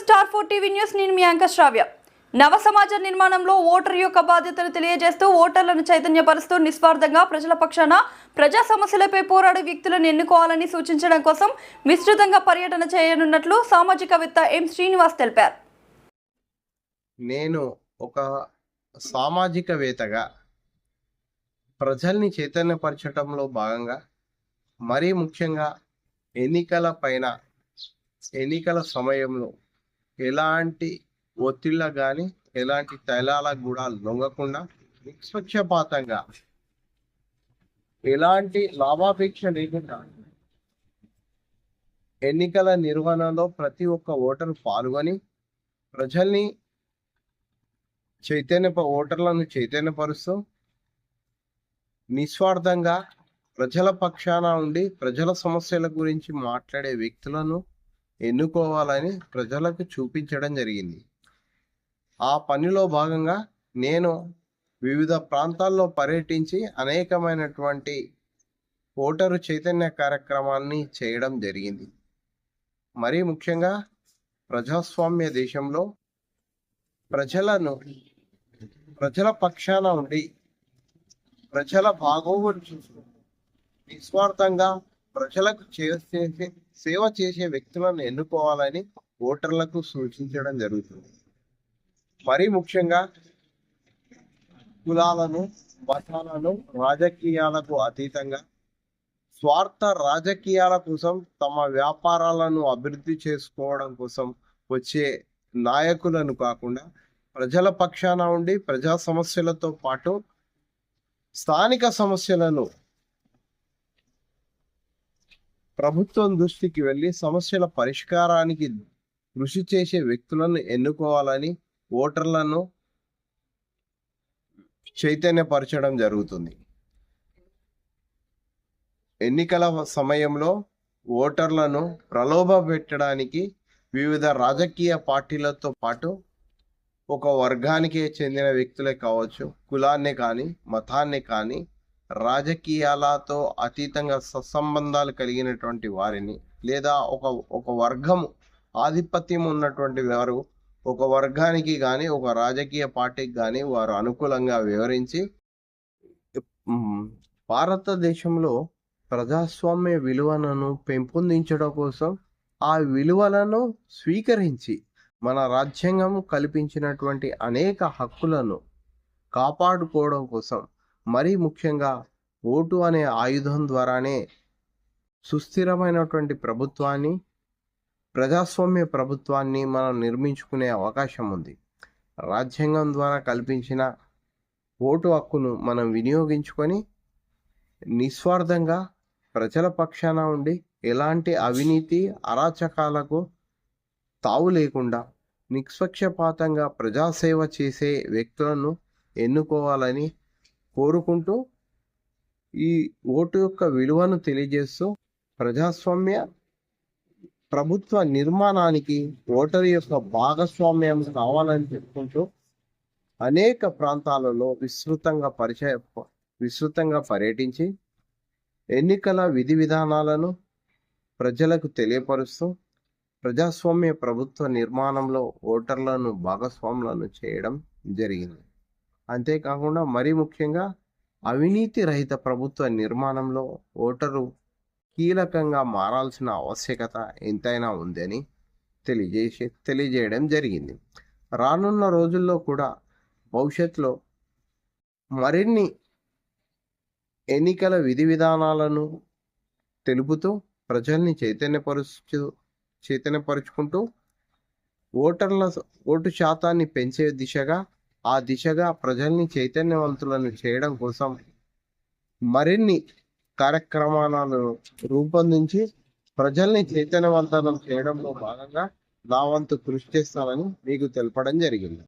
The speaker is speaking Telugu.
స్టార్ ఫోర్ టీవీ న్యూస్ నేను మీ యాంకర్ శ్రావ్య. నవ సమాజ నిర్మాణంలో ఓటర్ యొక్క బాధ్యతను తెలియజేస్తూ ఓటర్లను చైతన్యపరుస్తూ నిస్వార్థంగా ప్రజల పక్షాన ప్రజా సమస్యలపై పోరాడే వ్యక్తులను ఎన్నుకోవాలని సూచించడం కోసం విస్తృతంగా పర్యటన చేయనున్నట్లు సామాజికవేత్త ఎం శ్రీనివాస్ తెలిపారు. నేను ఒక సామాజికవేత్తగా ప్రజల్ని చైతన్యపరచడంలో భాగంగా మరీ ముఖ్యంగా ఎన్నికల పైన ఎన్నికల సమయంలో ఎలాంటి ఒత్తిళ్ళ కానీ ఎలాంటి తైలాలకు కూడా లొంగకుండా నిష్పక్షపాతంగా ఎలాంటి లాభాపేక్ష లేకుండా ఎన్నికల నిర్వహణలో ప్రతి ఒక్క ఓటరు పాల్గొని ప్రజల్ని చైతన్య ఓటర్లను చైతన్యపరుస్తూ నిస్వార్థంగా ప్రజల పక్షాన ఉండి ప్రజల సమస్యల గురించి మాట్లాడే వ్యక్తులను ఎన్నుకోవాలని ప్రజలకు చూపించడం జరిగింది. ఆ పనిలో భాగంగా నేను వివిధ ప్రాంతాల్లో పర్యటించి అనేకమైనటువంటి ఓటరు చైతన్య కార్యక్రమాన్ని చేయడం జరిగింది. మరీ ముఖ్యంగా ప్రజాస్వామ్య దేశంలో ప్రజలను ప్రజల పక్షాన ఉండి ప్రజల బాగోగులు చూసుకుంటూ నిస్వార్థంగా ప్రజలకు చేసే సేవ చేసే వ్యక్తులను ఎన్నుకోవాలని ఓటర్లకు సూచించడం జరుగుతుంది. మరీ ముఖ్యంగా కులాలను మతాలను రాజకీయాలకు అతీతంగా స్వార్థ రాజకీయాల కోసం తమ వ్యాపారాలను అభివృద్ధి చేసుకోవడం కోసం వచ్చే నాయకులను కాకుండా ప్రజల పక్షాన ఉండి ప్రజా సమస్యలతో పాటు స్థానిక సమస్యలను ప్రభుత్వం దృష్టికి వెళ్ళి సమస్యల పరిష్కారానికి కృషి చేసే వ్యక్తులను ఎన్నుకోవాలని ఓటర్లను చైతన్యపరచడం జరుగుతుంది. ఎన్నికల సమయంలో ఓటర్లను ప్రలోభ పెట్టడానికి వివిధ రాజకీయ పార్టీలతో పాటు ఒక వర్గానికి చెందిన వ్యక్తులే కావచ్చు కులాన్ని కానీ మతాన్ని కానీ రాజకీయాలతో అతీతంగా సత్సంబంధాలు కలిగినటువంటి వారిని లేదా ఒక ఒక వర్గము ఆధిపత్యం ఉన్నటువంటి వారు ఒక వర్గానికి కానీ ఒక రాజకీయ పార్టీకి కానీ వారు అనుకూలంగా వివరించి భారతదేశంలో ప్రజాస్వామ్య విలువలను పెంపొందించడం కోసం ఆ విలువలను స్వీకరించి మన రాజ్యాంగం కల్పించినటువంటి అనేక హక్కులను కాపాడుకోవడం కోసం మరీ ముఖ్యంగా ఓటు అనే ఆయుధం ద్వారానే సుస్థిరమైనటువంటి ప్రభుత్వాన్ని ప్రజాస్వామ్య ప్రభుత్వాన్ని మనం నిర్మించుకునే అవకాశం ఉంది. రాజ్యాంగం ద్వారా కల్పించిన ఓటు హక్కును మనం వినియోగించుకొని నిస్వార్థంగా ప్రజల పక్షాన ఉండి ఎలాంటి అవినీతి అరాచకాలకు తావు లేకుండా నిష్పక్షపాతంగా ప్రజాసేవ చేసే వ్యక్తులను ఎన్నుకోవాలని కోరుకుంటూ ఈ ఓటు యొక్క విలువను తెలియజేస్తూ ప్రజాస్వామ్య ప్రభుత్వ నిర్మాణానికి ఓటరు యొక్క భాగస్వామ్యం కావాలని చెప్పుకుంటూ అనేక ప్రాంతాలలో విస్తృతంగా పరిచయ విస్తృతంగా పర్యటించి ఎన్నికల విధి విధానాలను ప్రజలకు తెలియపరుస్తూ ప్రజాస్వామ్య ప్రభుత్వ నిర్మాణంలో ఓటర్లను భాగస్వాములను చేయడం జరిగింది. అంతేకాకుండా మరీ ముఖ్యంగా అవినీతి రహిత ప్రభుత్వ నిర్మాణంలో ఓటరు కీలకంగా మారాల్సిన ఆవశ్యకత ఎంతైనా ఉందని తెలియజేసి తెలియజేయడం జరిగింది. రానున్న రోజుల్లో కూడా భవిష్యత్తులో మరిన్ని ఎన్నికల విధి విధానాలను తెలుపుతూ ప్రజల్ని చైతన్యపరుచు చైతన్యపరుచుకుంటూ ఓటర్ల ఓటు శాతాన్ని పెంచే దిశగా ఆ దిశగా ప్రజల్ని చైతన్యవంతులను చేయడం కోసం మరిన్ని కార్యక్రమాలను రూపొందించి ప్రజల్ని చైతన్యవంతనం చేయడంలో భాగంగా నా వంతు కృషి చేస్తానని మీకు తెలపడం జరిగింది.